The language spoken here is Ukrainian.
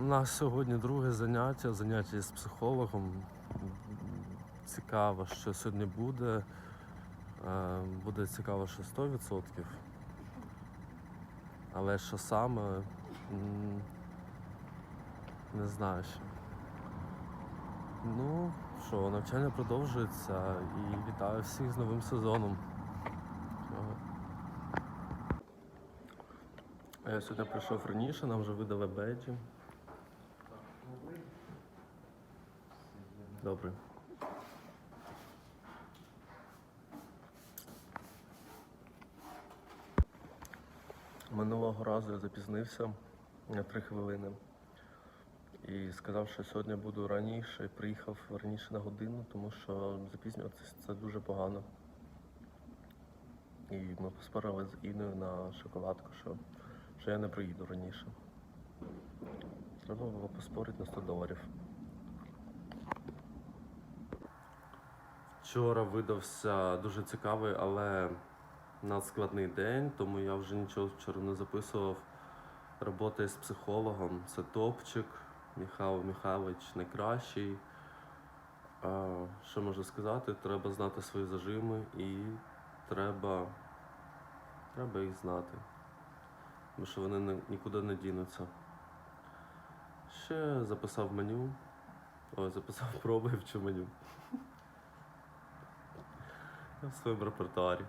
У нас сьогодні друге заняття, заняття з психологом. Цікаво, що сьогодні буде. Е, Буде цікаво, що 100%. Але що саме, не знаю ще. Ну, що, навчання продовжується і вітаю всіх з новим сезоном. Я сьогодні прийшов раніше, нам вже видали беджі. Добре. Минулого разу я запізнився на три хвилини і сказав, що сьогодні буду раніше. Приїхав раніше на годину, тому що запізнюватися це дуже погано. І ми поспорили з Іною на шоколадку, що, що я не приїду раніше. Треба було поспорити на 100 доларів. Вчора видався дуже цікавий, але надскладний день, тому я вже нічого вчора не записував. Робота з психологом це топчик. Михайло Михайлович найкращий. А, що можу сказати? Треба знати свої зажими і треба, треба їх знати. Тому що вони нікуди не дінуться. Ще записав меню. Ой, записав проби вчу меню. В своєму репертуарі.